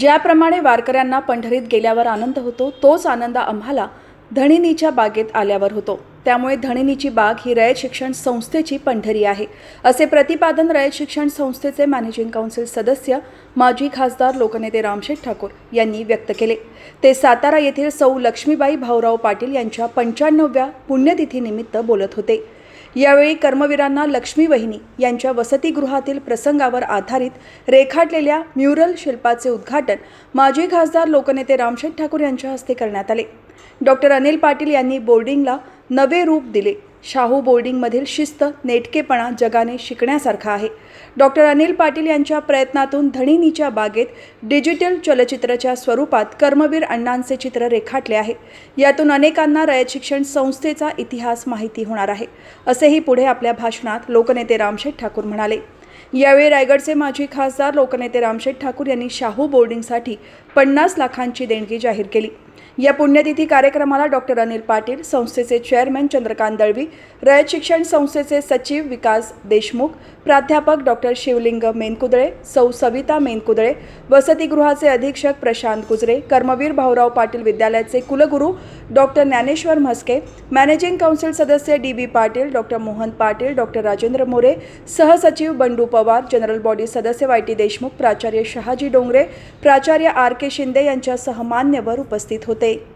ज्याप्रमाणे वारकऱ्यांना पंढरीत गेल्यावर आनंद होतो तोच आनंद आम्हाला धणिनीच्या बागेत आल्यावर होतो. त्यामुळे धणिनीची बाग ही रयत शिक्षण संस्थेची पंढरी आहे. असे प्रतिपादन रयत शिक्षण संस्थेचे मॅनेजिंग काउन्सिल सदस्य माजी खासदार लोकनेते रामशेठ ठाकूर यांनी व्यक्त केले. ते सातारा येथील सौ लक्ष्मीबाई भाऊराव पाटील यांच्या पंच्याण्णव्या पुण्यतिथीनिमित्त बोलत होते. यावेळी कर्मवीरांना लक्ष्मी वहिनी यांच्या वसतिगृहातील प्रसंगावर आधारित रेखाटलेल्या म्युरल शिल्पाचे उद्घाटन माजी खासदार लोकनेते रामशेठ ठाकूर यांच्या हस्ते करण्यात आले. डॉक्टर अनिल पाटील यांनी बोर्डिंगला नवे रूप दिले. शाहू बोर्डिंगमधील शिस्त नेटकेपणा जगाने शिकण्यासारखा आहे. डॉक्टर अनिल पाटील यांच्या प्रयत्नातून धणिनीच्या बागेत डिजिटल चलचित्राच्या स्वरूपात कर्मवीर अण्णांचे चित्र रेखाटले आहे. यातून अनेकांना रयत शिक्षण संस्थेचा इतिहास माहिती होणार आहे. असेही पुढे आपल्या भाषणात लोकनेते रामशेठ ठाकूर म्हणाले. यावेळी रायगडचे माजी खासदार लोकनेते रामशेठ ठाकूर यांनी शाहू बोर्डिंगसाठी पन्नास लाखांची देणगी जाहीर केली. या पुण्यतिथी कार्यक्रमाला डॉक्टर अनिल पाटील संस्थेचे चेअरमॅन चंद्रकांत दळवी रयत शिक्षण संस्थेचे सचिव विकास देशमुख प्राध्यापक डॉक्टर शिवलिंग मेनकुदळे सौ सविता मेनकुदळे वसतिगृहाचे अधीक्षक प्रशांत कुजरे कर्मवीर भाऊराव पाटील विद्यालयाचे कुलगुरू doctor Dnyaneshwar Mhaske managing council सदस्य D B Patil doctor Mohan Patil doctor Rajendra More सहसचिव बंडू पवार जनरल बॉडी सदस्य वाय टी देशमुख प्राचार्य शहाजी डोंगरे प्राचार्य आर के शिंदे यांच्यासह मान्यवर उपस्थित होते.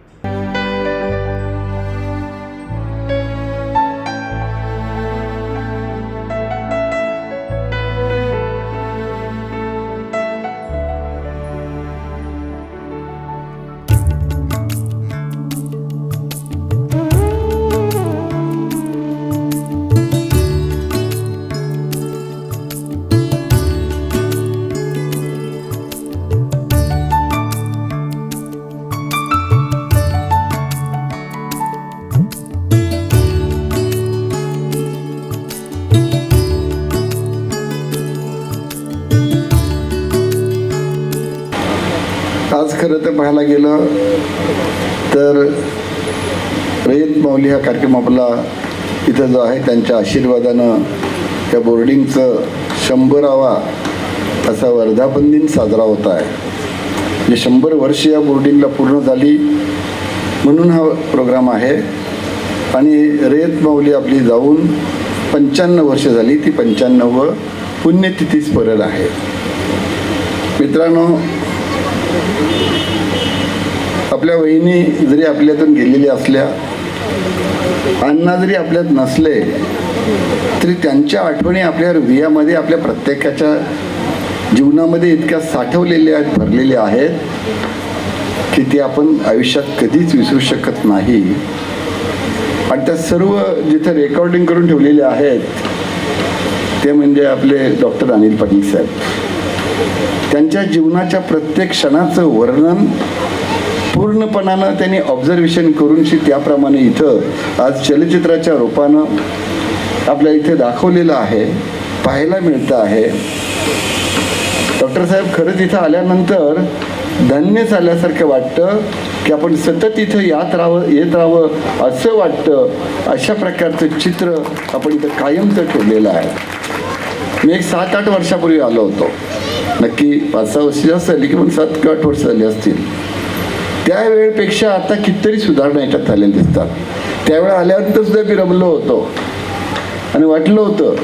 पाहायला गेलं तर रयत माऊली हा कार्यक्रम आपला इथं जो आहे त्यांच्या आशीर्वादानं त्या बोर्डिंगचं शंभरावा असा वर्धापन दिन साजरा होत आहे. म्हणजे शंभर वर्ष या बोर्डिंगला पूर्ण झाली म्हणून हा प्रोग्राम आहे. आणि रयत माऊली आपली जाऊन पंच्याण्णव वर्ष झाली ती पंच्याण्णव पुण्यतिथी परत आहे. मित्रांनो आपल्या वहिनी जरी आपल्यातून गेलेल्या असल्या अण्णा जरी आपल्यात नसले तरी त्यांच्या आठवणी आपल्या हृदयामध्ये आपल्या प्रत्येकाच्या जीवनामध्ये इतक्या साठवलेल्या आहेत भरलेल्या आहेत की ते आपण आयुष्यात कधीच विसरू शकत नाही. आणि त्या सर्व जिथे रेकॉर्डिंग करून ठेवलेले आहेत ते म्हणजे आपले डॉक्टर अनिल पाटील साहेब त्यांच्या जीवनाच्या प्रत्येक क्षणाचं वर्णन पूर्णपणानं त्यांनी ऑब्झर्वेशन करूनशी त्याप्रमाणे इथं आज चलचित्राच्या रूपानं आपल्या इथे दाखवलेलं आहे पाहायला मिळतं आहे. डॉक्टर साहेब खरंच इथं आल्यानंतर धन्य झाल्यासारखं वाटतं की आपण सतत इथं यात राहावं येत राहावं असं वाटतं. अशा प्रकारचं चित्र आपण इथं कायमचं ठेवलेलं आहे. मी एक सात आठ वर्षापूर्वी आलो होतो. नक्की पाच सहा वर्ष जास्त झाली की पण सात किंवा आठ वर्ष झाली असतील. त्यावेळेपेक्षा आता कितीतरी सुधारणा याच्यात झालेल्या दिसतात. त्यावेळेला आल्यानंतर सुद्धा मी रमलो होतो. आणि वाटलं होतं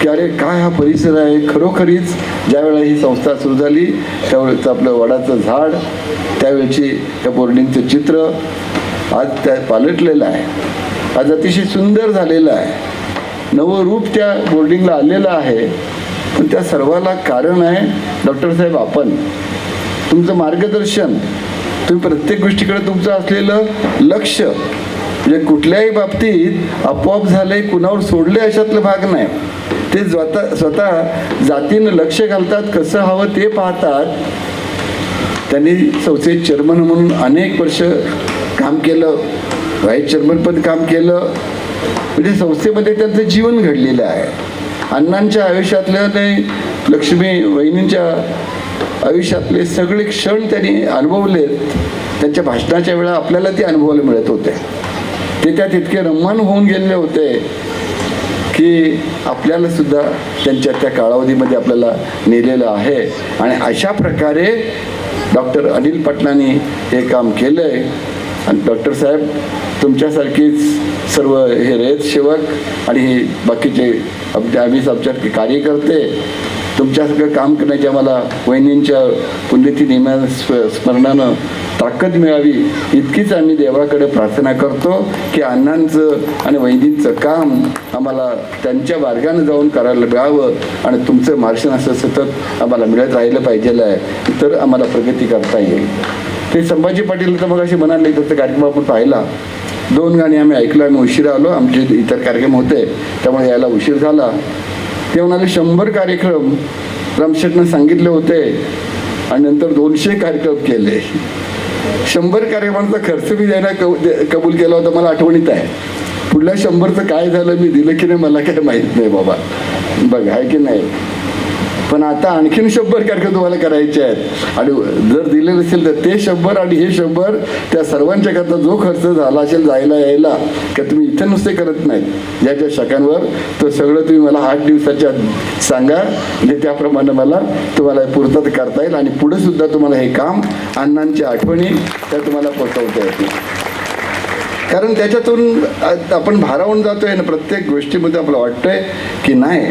की अरे काय हा परिसर आहे? खरोखरीच ज्यावेळेला ही संस्था सुरू झाली त्यावेळेचं आपलं वडाचं झाड त्यावेळची त्या बोर्डिंगचं चित्र आज त्या पालटलेलं आहे. आज अतिशय सुंदर झालेलं आहे. नवं रूप त्या बोर्डिंगला आलेलं आहे. पण त्या सर्वाला कारण आहे डॉक्टर साहेब आपण. तुमचं मार्गदर्शन तुम्ही प्रत्येक गोष्टीकडे तुमचं असलेलं लक्ष. म्हणजे कुठल्याही बाबतीत आपोआप झाले कुणावर सोडले अशातलं भाग नाही. ते स्वतः स्वतः जातीनं लक्ष घालतात कसं हवं ते पाहतात. त्यांनी संस्थेत चेअरमन म्हणून अनेक वर्ष काम केलं. व्हाईस चेअरमन पण काम केलं. म्हणजे संस्थेमध्ये त्यांचं जीवन घडलेलं आहे. अण्णांच्या आयुष्यातलं नाही लक्ष्मी वहिनींच्या आयुष्यातले सगळे क्षण त्यांनी अनुभवलेत. त्यांच्या भाषणाच्या वेळा आपल्याला ते अनुभवायला मिळत होते. ते त्यात इतके रममान होऊन गेलेले होते की आपल्याला सुद्धा त्यांच्या त्या कालावधीमध्ये आपल्याला नेलेलं आहे. आणि अशा प्रकारे डॉक्टर अनिल पटलांनी हे काम केलं आहे आणि डॉक्टर साहेब तुमच्यासारखीच सर्व हे रयत सेवक आणि हे बाकीचे आमचे आम्ही आमच्या कार्यकर्ते तुमच्यासारखं काम करण्याच्या आम्हाला वहिनींच्या पुण्यती नियमा स्मरणानं ताकद मिळावी इतकीच आम्ही देवाकडे प्रार्थना करतो की अण्णांचं आणि वहिनींचं काम आम्हाला त्यांच्या मार्गाने जाऊन करायला मिळावं आणि तुमचं मार्शन असं सतत आम्हाला मिळत राहिलं पाहिजेलं आहे तर आम्हाला प्रगती करता येईल. ते संभाजी पाटील तर मग असे म्हणाले त्याचा कार्यक्रम आपण पाहिला. दोन गाणी आम्ही ऐकलं आम्ही उशीर आलो. आमचे इतर कार्यक्रम होते त्यामुळे यायला उशीर झाला. ते म्हणाले शंभर कार्यक्रम रामशेठनं सांगितले होते आणि नंतर दोनशे कार्यक्रम केले. शंभर कार्यक्रमांचा खर्च मी द्यायला कब दे- कबूल केला होता मला आठवणीत आहे. पुढल्या शंभरचं काय झालं मी दिलं की नाही मला काय माहीत नाही बाबा. बघ आहे की नाही? पण आता आणखीन शंभर कार्यक्रम तुम्हाला करायचे आहेत. आणि जर दिले नसेल तर ते शंभर आणि हे शंभर त्या सर्वांच्या करता जो खर्च झाला असेल जायला यायला का तुम्ही इथे नुसते करत नाहीत. ज्याच्या ज्या शाखांवर तो सगळं तुम्ही मला आठ दिवसाच्या सांगा. म्हणजे त्याप्रमाणे मला तुम्हाला पूर्तता करता येईल. आणि पुढे सुद्धा तुम्हाला हे काम अण्णांच्या आठवणी त्या तुम्हाला पोचवता येतील. कारण त्याच्यातून आपण भारावून जातोय ना प्रत्येक गोष्टीमध्ये आपलं वाटतंय की नाही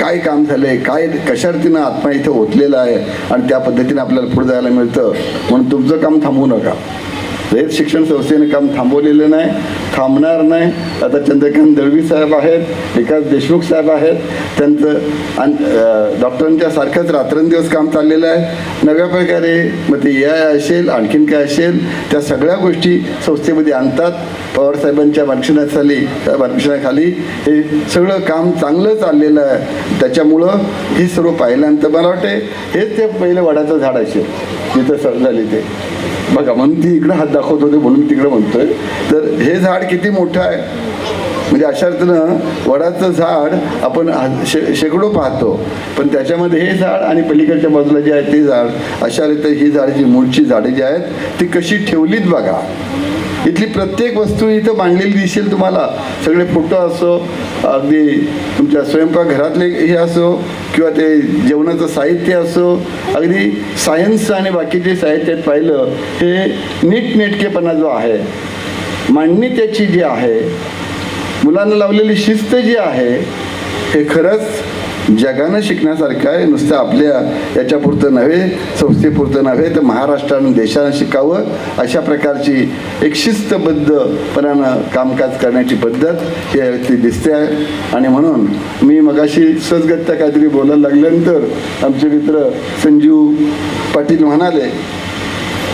काय काम झालंय काय कशा आत्मा इथं ओतलेला आहे आणि त्या पद्धतीने आपल्याला पुढे जायला मिळतं? म्हणून तुमचं काम थांबवू नका. रयत शिक्षण संस्थेने काम थांबवलेलं नाही थांबणार नाही. आता चंद्रकांत दळवी साहेब आहेत विकास देशमुख साहेब आहेत. त्यांचं अन- डॉक्टरांच्या सारखंच रात्रंदिवस काम चाललेलं आहे. नव्या प्रकारे मग ते ए आय असेल आणखीन काय असेल त्या सगळ्या गोष्टी संस्थेमध्ये आणतात. पवारसाहेबांच्या मार्गदर्शनाखाली त्या मार्गदर्शनाखाली हे सगळं काम चांगलं चाललेलं आहे. त्याच्यामुळं हे सर्व पाहिल्यानंतर मला वाटते हेच ते पहिलं वडाचं झाड असेल. जिथं सर झाली ते. बघा म्हणून ती इकडं हात दाखवत होते म्हणून तिकडं म्हणतोय. तर हे झाड किती मोठं आहे? म्हणजे अशा रीतीनं वडाचं झाड आपण शे शेकडो पाहतो. पण त्याच्यामध्ये हे झाड आणि पलीकडच्या बाजूला जे आहे ते झाड अशा रीती ही झाड जी मूळची झाडे जी आहेत ती कशी ठेवलीत बघा. इथली प्रत्येक वस्तू इथं मांडलेली दिसेल तुम्हाला. सगळे फोटो असो अगदी तुमच्या स्वयंपाकघरातले हे असो किंवा ते जेवणाचं साहित्य असो अगदी सायन्स आणि बाकीचे साहित्यात पाहिलं हे नीटनेटकेपणा जो आहे मांडणी त्याची जी आहे मुलांना लावलेली शिस्त जी आहे हे खरंच जगानं शिकण्यासारखं आहे नुसतं आपल्या याच्यापुरतं नव्हे संस्थेपुरतं नव्हे तर महाराष्ट्रानं देशानं शिकावं अशा प्रकारची एक शिस्तबद्धपणानं कामकाज करण्याची पद्धत ही ती दिसते आहे. आणि म्हणून मी मगाशी सहजगत्या काहीतरी बोलायला लागल्यानंतर आमचे मित्र संजीव पाटील म्हणाले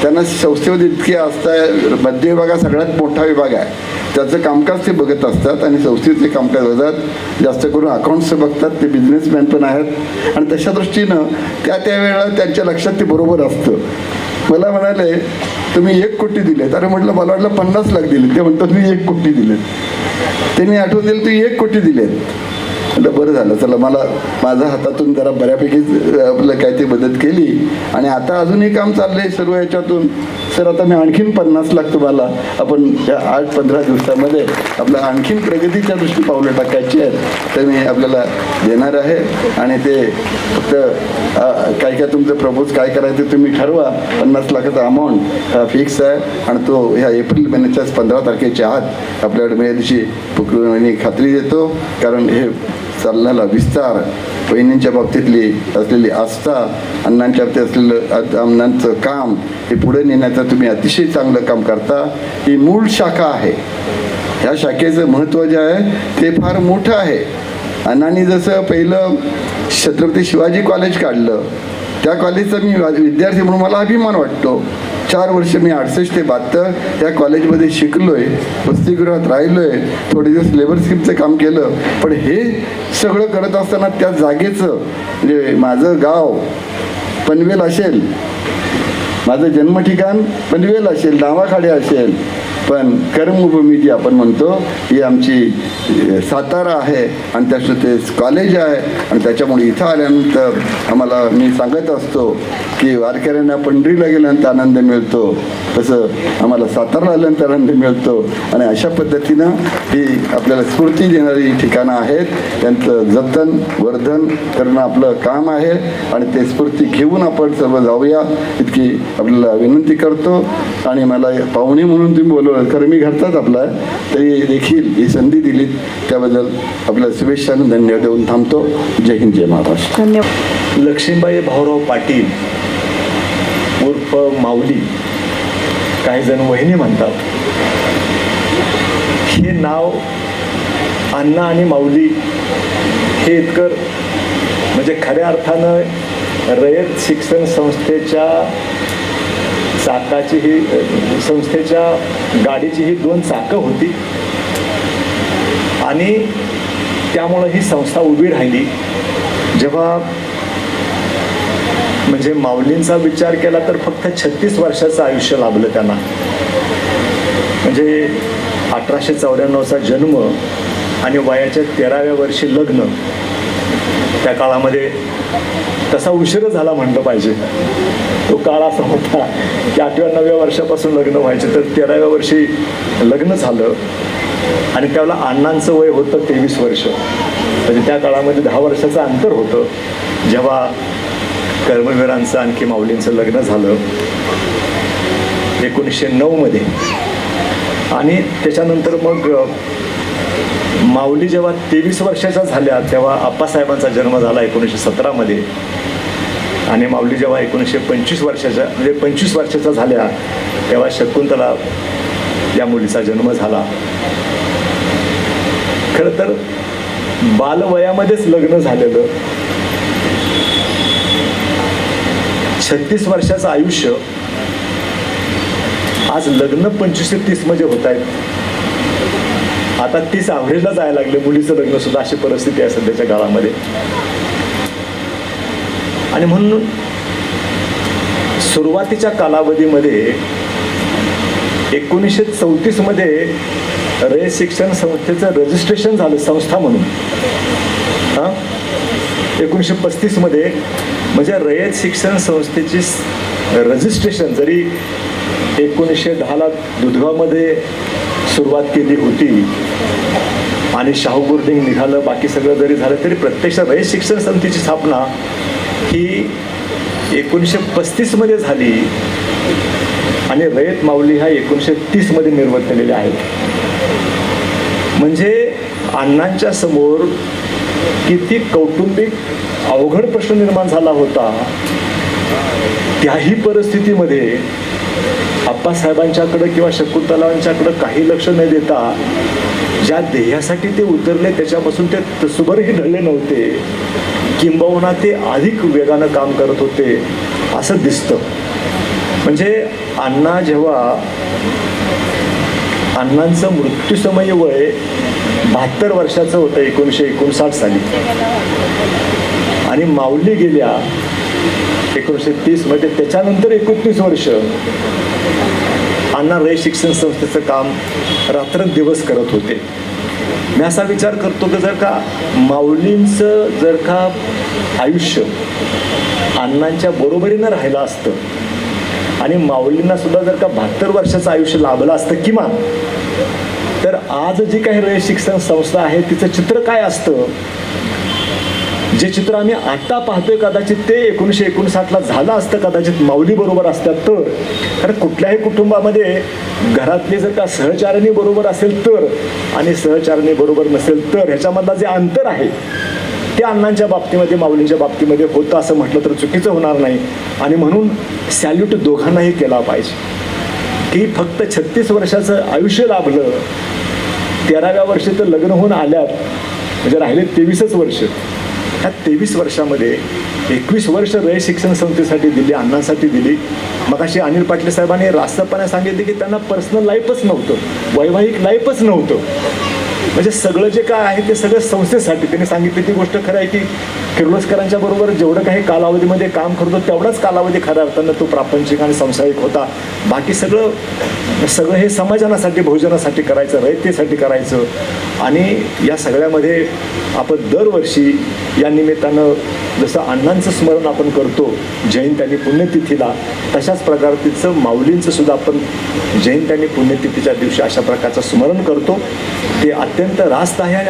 त्यांना संस्थेमध्ये इतकी असता मध्य विभाग हा सगळ्यात मोठा विभाग आहे. त्याचं कामकाज ते बघत असतात आणि संस्थेचे कामकाज बघतात जास्त करून अकाउंट्स बघतात ते बिझनेसमॅन पण आहेत. आणि तशा दृष्टीनं त्या त्यावेळेला त्यांच्या लक्षात ते बरोबर असतं. मला म्हणाले तुम्ही एक कोटी दिलेत. अरे म्हटलं मला वाटलं पन्नास लाख दिले ते म्हणतात मी एक कोटी दिलेत. त्यांनी आठवण दिली तुम्ही एक कोटी दिलेत. म्हटलं बरं झालं चला मला माझ्या हातातून जरा बऱ्यापैकी आपलं काय ते मदत केली आणि आता अजूनही काम चाललंय सर्व याच्यातून. सर आता मी आणखीन पन्नास लाख तुम्हाला आपण या आठ पंधरा दिवसामध्ये आपल्या आणखीन प्रगतीच्या दृष्टी पावलं टाकायची आहेत तर मी आपल्याला देणार आहे. आणि ते फक्त काय काय तुमचं प्रपोज काय करायचं तुम्ही ठरवा. पन्नास लाखाचा अमाऊंट फिक्स आहे. आणि तो ह्या एप्रिल महिन्याच्याच पंधरा तारखेच्या आत आपल्याकडे मिळाल्याची मी खात्री देतो. कारण हे चालण्याला विस्तार बहिणींच्या बाबतीतली असलेली आस्था अण्णांच्या बाबतीत असलेलं अण्णांचं काम हे पुढे नेण्याचं तुम्ही अतिशय चांगलं काम करता. ही मूळ शाखा आहे. ह्या शाखेचं महत्त्व जे आहे ते फार मोठं आहे. अण्णांनी जसं पहिलं छत्रपती शिवाजी कॉलेज काढलं त्या कॉलेजचा मी वा- विद्यार्थी म्हणून मला अभिमान वाटतो. चार वर्ष मी अडसष्ट ते बहात्तर या कॉलेजमध्ये शिकलोय वसतिगृहात राहिलोय थोडे दिवस लेबर स्कीमचं काम केलं. पण हे सगळं करत असताना त्या जागेचं म्हणजे माझं गाव पनवेल असेल माझं जन्म ठिकाण पनवेल असेल दावाखाडे असेल पण कर्मभूमी जी आपण म्हणतो ही आमची सातारा आहे आणि त्याचं ते कॉलेज आहे आणि त्याच्यामुळे इथं आल्यानंतर आम्हाला मी सांगत असतो की वारकऱ्यांना पंढरीला गेल्यानंतर आनंद मिळतो. तसं आम्हाला सातारा आल्यानंतर आनंद मिळतो. आणि अशा पद्धतीनं ही आपल्याला स्फूर्ती देणारी ठिकाणं आहेत. त्यांचं जतन वर्धन करणं आपलं काम आहे. आणि ते स्फूर्ती घेऊन आपण सर्व जाऊया. इतकी आपल्याला विनंती करतो. आणि मला पाहुणे म्हणून तुम्ही बोलवलं खरं मी घरचाच आपला. तरी देखील ही संधी दिली त्याबद्दल आपल्याला शुभेच्छा आणि धन्यवाद देऊन थांबतो. जय हिंद जय महाराष्ट्र. धन्यवाद. लक्ष्मीबाई भाऊराव पाटील उर्फ माऊली. काही जण वहिनी म्हणतात. हे नाव अण्णा आणि माऊली हे इतकं म्हणजे खऱ्या अर्थानं रयत शिक्षण संस्थेच्या चाकाची ही संस्थेच्या गाडीची ही दोन चाकं होती. आणि त्यामुळं ही संस्था उभी राहिली. जेव्हा म्हणजे माऊलींचा विचार केला तर फक्त छत्तीस वर्षाचं आयुष्य लाभलं त्यांना. म्हणजे अठराशे चौऱ्याण्णवचा जन्म आणि वयाच्या तेराव्या वर्षी लग्न त्या काळामध्ये तसा उशीरच झाला म्हणलं पाहिजे. तो काळ असा होता की आठव्या नवव्या वर्षापासून लग्न व्हायचे तर तेराव्या वर्षी लग्न झालं आणि त्याला अण्णांचं वय होतं तेवीस वर्ष. म्हणजे त्या काळामध्ये दहा वर्षाचं अंतर होतं. जेव्हा कर्मवीरांचं आणखी माऊलींचं लग्न झालं. एकोणीसशे नऊमध्ये आणि त्याच्यानंतर मग माऊली जेव्हा तेवीस वर्षाच्या झाल्या तेव्हा आप्पासाहेबांचा जन्म झाला एकोणीसशे सतरामध्ये आणि माऊली जेव्हा एकोणीसशे पंचवीस वर्षाच्या म्हणजे पंचवीस वर्षाच्या झाल्या तेव्हा शकुंतला या मुलीचा जन्म झाला. खरं तर बालवयामध्येच लग्न झालेलं. छत्तीस वर्षाचं आयुष्य आज लग्न पंचवीस ते तीसमध्ये होत आहेत. आता तीस ॲव्हरेजला जायला लागले मुलीचं लग्न सुद्धा अशी परिस्थिती आहे सध्याच्या काळामध्ये. आणि म्हणून सुरुवातीच्या कालावधीमध्ये एकोणीसशे चौतीसमध्ये रे शिक्षण संस्थेचं रजिस्ट्रेशन झालं संस्था म्हणून. हां? एकोणीसशे पस्तीसमध्ये म्हणजे रयत शिक्षण संस्थेची रजिस्ट्रेशन जरी एकोणीसशे दहाला दुधगावमध्ये सुरुवात केली होती आणि शाहू बोर्डिंग निघालं बाकी सगळं जरी झालं तरी प्रत्यक्ष रयत शिक्षण समितीची स्थापना ही एकोणीसशे पस्तीसमध्ये झाली. आणि रयत माऊली ह्या एकोणीसशे तीसमध्ये झालेल्या आहेत. म्हणजे अण्णांच्या समोर किती कौटुंबिक अवघड प्रश्न निर्माण झाला होता त्याही परिस्थितीमध्ये आप्पासाहेबांच्याकडं किंवा शकुंतलांच्याकडं काही लक्ष न देता ज्या ध्येयासाठी ते उतरले त्याच्यापासून ते तसुभरही ढळले नव्हते. किंबहुना ते अधिक वेगानं काम करत होते असं दिसतं. म्हणजे अण्णा जेव्हा अण्णांचं मृत्यूसमय वय बहात्तर वर्षाचं होतं एकोणीसशे एकोणसाठ साली. आणि माऊली गेल्या एकोणीसशे तीसमध्ये त्याच्यानंतर एकोणतीस वर्ष अण्णा रे शिक्षण संस्थेचं काम रात्रंदिवस करत होते. मी असा विचार करतो की जर का माऊलींचं जर का आयुष्य अण्णांच्या बरोबरीनं राहिलं असतं आणि माऊलींना सुद्धा जर का बहात्तर वर्षाचं आयुष्य लाभलं असतं किमान तर आज जी काही रे शिक्षण संस्था आहे तिचं चित्र काय असतं? जे चित्र आम्ही आता पाहतोय कदाचित ते एकोणीसशे एकोणसाठला झालं असतं कदाचित माऊली बरोबर असतात तर. कारण कुठल्याही कुटुंबामध्ये घरातले जर का सहचारणी बरोबर असेल तर आणि सहचारणी बरोबर नसेल तर ह्याच्यामधला जे अंतर आहे ते अण्णांच्या बाबतीमध्ये माऊलींच्या बाबतीमध्ये होतं असं म्हटलं तर चुकीचं होणार नाही. आणि म्हणून सॅल्यूट दोघांनाही केला पाहिजे. की फक्त छत्तीस वर्षाचं आयुष्य लाभलं तेराव्या वर्षी तर लग्न होऊन आल्यात म्हणजे राहिले तेवीसच वर्ष. ह्या तेवीस वर्षामध्ये एकवीस वर्ष रय शिक्षण संस्थेसाठी दिली अण्णांसाठी दिली. मग अशी अनिल पाटील साहेबांनी रास्तपणे सांगितले की त्यांना पर्सनल लाईफच नव्हतं वैवाहिक लाईफच नव्हतं. म्हणजे सगळं जे काय आहे ते सगळं संस्थेसाठी. त्यांनी सांगितली ती गोष्ट खरं आहे की किर्लोस्करांच्या बरोबर जेवढं काही कालावधीमध्ये काम करतो तेवढाच कालावधी खऱ्या अर्थानं तो प्रापंचिक आणि संसारिक होता. बाकी सगळं सगळं हे समाजानासाठी भोजनासाठी करायचं रयतेसाठी करायचं. आणि या सगळ्यामध्ये आपण दरवर्षी या निमित्तानं जसं अण्णांचं स्मरण आपण करतो जयंती पुण्यतिथीला तशाच प्रकारचं माऊलींचं सुद्धा आपण जयंती पुण्यतिथीच्या दिवशी अशा प्रकारचं स्मरण करतो. ते अत्यंत रास्त आहे आणि